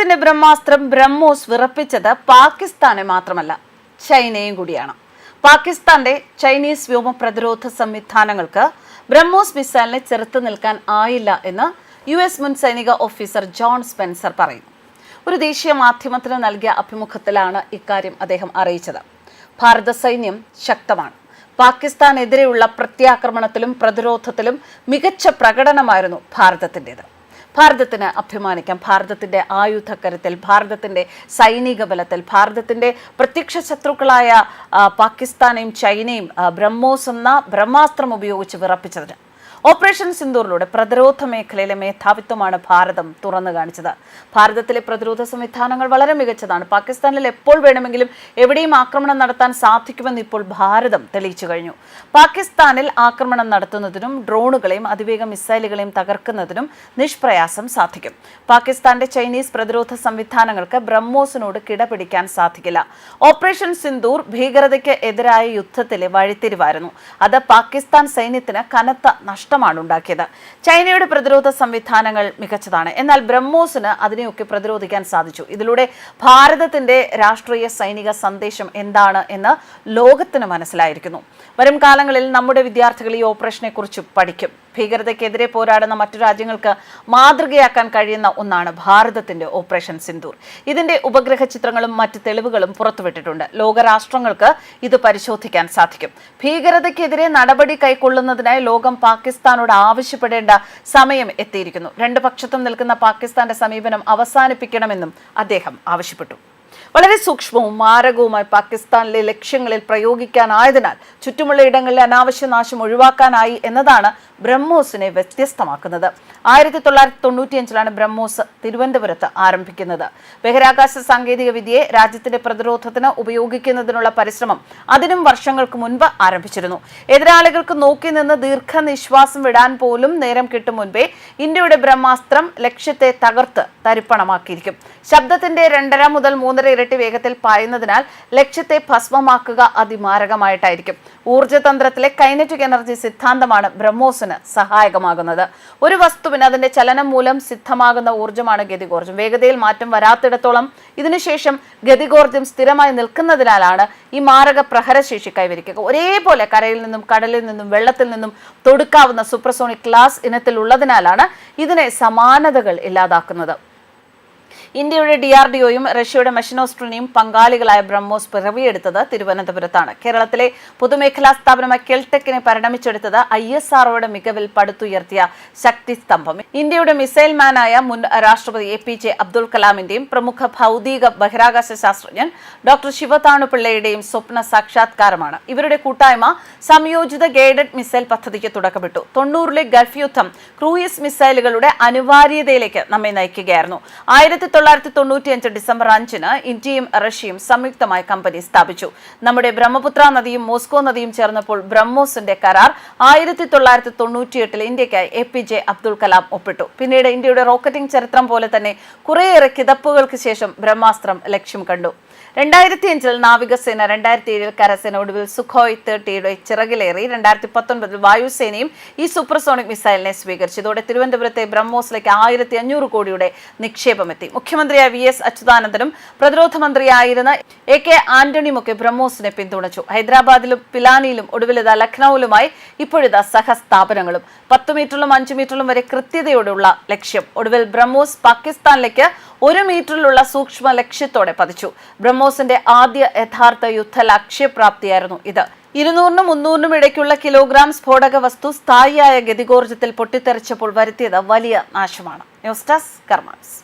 ഭാരതത്തിന്റെ ബ്രഹ്മാസ്ത്രം ബ്രഹ്മോസ് വിറപ്പിച്ചത് പാകിസ്ഥാനെ മാത്രമല്ല ചൈനയും കൂടിയാണ്. പാകിസ്ഥാന്റെ ചൈനീസ് വ്യോമ പ്രതിരോധ സംവിധാനങ്ങൾക്ക് ബ്രഹ്മോസ് മിസൈലിനെ ചെറുത്തു നിൽക്കാൻ ആയില്ല എന്ന് യു എസ് മുൻ സൈനിക ഓഫീസർ ജോൺ സ്പെൻസർ പറയുന്നു. ഒരു ദേശീയ മാധ്യമത്തിന് നൽകിയ അഭിമുഖത്തിലാണ് ഇക്കാര്യം അദ്ദേഹം അറിയിച്ചത്. ഭാരത സൈന്യം ശക്തമാണ്. പാകിസ്ഥാനെതിരെയുള്ള പ്രത്യാക്രമണത്തിലും പ്രതിരോധത്തിലും മികച്ച പ്രകടനമായിരുന്നു ഭാരതത്തിന്റെത്. ഭാരതത്തിന് അഭിമാനിക്കാം. ഭാരതത്തിന്റെ ആയുധക്കരത്തിൽ ഭാരതത്തിന്റെ സൈനിക ബലത്തിൽ ഭാരതത്തിന്റെ പ്രത്യക്ഷ ശത്രുക്കളായ പാകിസ്ഥാനെയും ചൈനയും ബ്രഹ്മോസ് എന്ന ബ്രഹ്മാസ്ത്രം ഉപയോഗിച്ച് വിറപ്പിച്ചതിന്. ഓപ്പറേഷൻ സിന്ദൂറിലൂടെ പ്രതിരോധ മേഖലയിലെ മേധാവിത്വമാണ് ഭാരതം തുറന്നു കാണിച്ചത്. ഭാരതത്തിലെ പ്രതിരോധ സംവിധാനങ്ങൾ വളരെ മികച്ചതാണ്. പാകിസ്ഥാനിൽ എപ്പോൾ വേണമെങ്കിലും എവിടെയും ആക്രമണം നടത്താൻ സാധിക്കുമെന്ന് ഇപ്പോൾ ഭാരതം തെളിയിച്ചു കഴിഞ്ഞു. പാകിസ്ഥാനിൽ ആക്രമണം നടത്തുന്നതിനും ഡ്രോണുകളെയും അതിവേഗ മിസൈലുകളെയും തകർക്കുന്നതിനും നിഷ്പ്രയാസം സാധിക്കും. പാകിസ്ഥാന്റെ ചൈനീസ് പ്രതിരോധ സംവിധാനങ്ങൾക്ക് ബ്രഹ്മോസിനോട് കിടപിടിക്കാൻ സാധിക്കില്ല. ഓപ്പറേഷൻ സിന്ദൂർ ഭീകരതയ്ക്ക് എതിരായ യുദ്ധത്തിലെ വഴിത്തിരിവായിരുന്നു. അത് പാകിസ്ഥാൻ സൈന്യത്തിന് കനത്ത നഷ്ടമാണ് ഉണ്ടാക്കിയത് ചൈനയുടെ പ്രതിരോധ സംവിധാനങ്ങൾ മികച്ചതാണ്. എന്നാൽ ബ്രഹ്മോസിന് അതിനെയൊക്കെ പ്രതിരോധിക്കാൻ സാധിച്ചു. ഇതിലൂടെ ഭാരതത്തിന്റെ രാഷ്ട്രീയ സൈനിക സന്ദേശം എന്താണ് എന്ന് ലോകത്തിന് മനസ്സിലായിരിക്കുന്നു. വരും കാലങ്ങളിൽ നമ്മുടെ വിദ്യാർത്ഥികൾ ഈ ഓപ്പറേഷനെ കുറിച്ച് പഠിക്കും. ഭീകരതയ്ക്കെതിരെ പോരാടുന്ന മറ്റു രാജ്യങ്ങൾക്ക് മാതൃകയാക്കാൻ കഴിയുന്ന ഒന്നാണ് ഭാരതത്തിന്റെ ഓപ്പറേഷൻ സിന്ദൂർ. ഇതിന്റെ ഉപഗ്രഹ ചിത്രങ്ങളും മറ്റ് തെളിവുകളും പുറത്തുവിട്ടിട്ടുണ്ട്. ലോകരാഷ്ട്രങ്ങൾക്ക് ഇത് പരിശോധിക്കാൻ സാധിക്കും. ഭീകരതയ്ക്കെതിരെ നടപടി കൈക്കൊള്ളുന്നതിനായി ലോകം പാകിസ്ഥാനോട് ആവശ്യപ്പെടേണ്ട സമയം എത്തിയിരിക്കുന്നു. രണ്ടു പക്ഷത്തും നിൽക്കുന്ന പാകിസ്ഥാന്റെ സമീപനം അവസാനിപ്പിക്കണമെന്നും അദ്ദേഹം ആവശ്യപ്പെട്ടു. വളരെ സൂക്ഷ്മവും മാരകവുമായി പാകിസ്ഥാനിലെ ലക്ഷ്യങ്ങളിൽ പ്രയോഗിക്കാനായതിനാൽ ചുറ്റുമുള്ള ഇടങ്ങളിലെ അനാവശ്യ നാശം ഒഴിവാക്കാനായി എന്നതാണ് ബ്രഹ്മോസിനെ വ്യത്യസ്തമാക്കുന്നത്. ആയിരത്തി തൊള്ളായിരത്തി തൊണ്ണൂറ്റിയഞ്ചിലാണ് ബ്രഹ്മോസ് തിരുവനന്തപുരത്ത് ആരംഭിക്കുന്നത്. ബഹിരാകാശ സാങ്കേതിക വിദ്യയെ രാജ്യത്തിന്റെ പ്രതിരോധത്തിന് ഉപയോഗിക്കുന്നതിനുള്ള പരിശ്രമം അതിനും വർഷങ്ങൾക്ക് മുൻപ് ആരംഭിച്ചിരുന്നു. എതിരാളികൾക്ക് നോക്കി നിന്ന് ദീർഘനിശ്വാസം വിടാൻ പോലും നേരം കിട്ടും മുൻപേ ഇന്ത്യയുടെ ബ്രഹ്മാസ്ത്രം ലക്ഷ്യത്തെ തകർത്ത് തരിപ്പണമാക്കിയിരിക്കും. ശബ്ദത്തിന്റെ രണ്ടര മുതൽ മൂന്നര ഇരട്ടി വേഗത്തിൽ പായുന്നതിനാൽ ലക്ഷ്യത്തെ ഭസ്മമാക്കുക അതിമാരകമായിട്ടായിരിക്കും. ഊർജതന്ത്രത്തിലെ കൈനറ്റിക് എനർജി സിദ്ധാന്തമാണ് ബ്രഹ്മോസിന് സഹായകമാകുന്നത്. ഒരു വസ്തുവിന് അതിന്റെ ചലനം മൂലം സിദ്ധമാകുന്ന ഊർജമാണ് ഗതികോർജം. വേഗതയിൽ മാറ്റം വരാത്തിടത്തോളം ഇതിനുശേഷം ഗതികോർജം സ്ഥിരമായി നിൽക്കുന്നതിനാലാണ് ഈ മാരക പ്രഹരശേഷി കൈവരിക്കുക. ഒരേപോലെ കരയിൽ നിന്നും കടലിൽ നിന്നും വെള്ളത്തിൽ നിന്നും തൊടുക്കാവുന്ന സൂപ്പർസോണിക് ക്ലാസ് ഇനത്തിലുള്ളതിനാലാണ് ഇതിനെ സമാനതകൾ ഇല്ലാതാക്കുന്നത്. ഇന്ത്യയുടെ ഡി ആർ ഡി ഒയും റഷ്യയുടെ മെഷനോസ്ട്രിനിയും പങ്കാളികളായ ബ്രഹ്മോസ് പിറവിയെടുത്തത് തിരുവനന്തപുരത്താണ്. കേരളത്തിലെ പൊതുമേഖലാ സ്ഥാപനമായ കെൽടെക്കിനെ പരിണമിച്ചെടുത്തത് ഐ എസ് ആർഒയുടെ മികവിൽ പടുത്തുയർത്തിയ ശക്തി സ്തംഭം. ഇന്ത്യയുടെ മിസൈൽ മാനായ മുൻ രാഷ്ട്രപതി എ പി ജെ അബ്ദുൾ കലാമിന്റെയും പ്രമുഖ ഭൗതിക ബഹിരാകാശ ശാസ്ത്രജ്ഞൻ ഡോക്ടർ ശിവതാണുപിള്ളയുടെയും സ്വപ്ന സാക്ഷാത്കാരമാണ്. ഇവരുടെ കൂട്ടായ്മ സംയോജിത ഗൈഡഡ് മിസൈൽ പദ്ധതിക്ക് തുടക്കമിട്ടു. തൊണ്ണൂറിലെ ഗൾഫ് യുദ്ധം ക്രൂയിസ് മിസൈലുകളുടെ അനിവാര്യതയിലേക്ക് നമ്മെ നയിക്കുകയായിരുന്നു. ആയിരത്തി തൊള്ളായിരത്തി തൊണ്ണൂറ്റിയഞ്ച് ഡിസംബർ അഞ്ചിന് ഇന്ത്യയും റഷ്യയും സംയുക്തമായി കമ്പനി സ്ഥാപിച്ചു. നമ്മുടെ ബ്രഹ്മപുത്ര നദിയും മോസ്കോ നദിയും ചേർന്നപ്പോൾ ബ്രഹ്മോസിന്റെ കരാർ ആയിരത്തി തൊള്ളായിരത്തി തൊണ്ണൂറ്റിയെട്ടിൽ ഇന്ത്യക്കായി A P J Abdul Kalam ഒപ്പിട്ടു. പിന്നീട് ഇന്ത്യയുടെ റോക്കറ്റിംഗ് ചരിത്രം പോലെ തന്നെ കുറേയേറെ കിതപ്പുകൾക്ക് ശേഷം ബ്രഹ്മാസ്ത്രം ലക്ഷ്യം കണ്ടു. രണ്ടായിരത്തി അഞ്ചിൽ നാവികസേന രണ്ടായിരത്തി ഏഴിൽ കരസേന ഒടുവിൽ സുഖോയ് തേർട്ടിയുടെ ചിറകിലേറി. രണ്ടായിരത്തി പത്തൊൻപതിൽ വായുസേനയും ഈ സൂപ്പർസോണിക് മിസൈലിനെ സ്വീകരിച്ചു. ഇതോടെ തിരുവനന്തപുരത്തെ ബ്രഹ്മോസിലേക്ക് ആയിരത്തി അഞ്ഞൂറ് കോടിയുടെ നിക്ഷേപമെത്തി. മുഖ്യമന്ത്രിയായ വി എസ് അച്യുതാനന്ദനും പ്രതിരോധ മന്ത്രിയായിരുന്ന എ കെ ആന്റണിയുമൊക്കെ ബ്രഹ്മോസിനെ പിന്തുണച്ചു. ഹൈദരാബാദിലും പിലാനിയിലും ഒടുവിലിതാ ലഖ്നൌവിലുമായി ഇപ്പോഴിതാ സഹസ്ഥാപനങ്ങളും. പത്ത് മീറ്ററിലും അഞ്ച് മീറ്ററിലും വരെ കൃത്യതയോടുള്ള ലക്ഷ്യം. ഒടുവിൽ ബ്രഹ്മോസ് പാകിസ്ഥാനിലേക്ക് ഒരു മീറ്ററിലുള്ള സൂക്ഷ്മ ലക്ഷ്യത്തോടെ പതിച്ചു. ബ്രഹ്മോസിന്റെ ആദ്യ യഥാർത്ഥ യുദ്ധ ലക്ഷ്യപ്രാപ്തിയായിരുന്നു ഇത്. ഇരുന്നൂറിനും മുന്നൂറിനും ഇടയ്ക്കുള്ള കിലോഗ്രാം സ്ഫോടക വസ്തു സ്ഥായിയായ ഗതികോർജത്തിൽ പൊട്ടിത്തെറിച്ചപ്പോൾ വരുത്തിയത് വലിയ നാശമാണ്. News desk കർമാൻസ്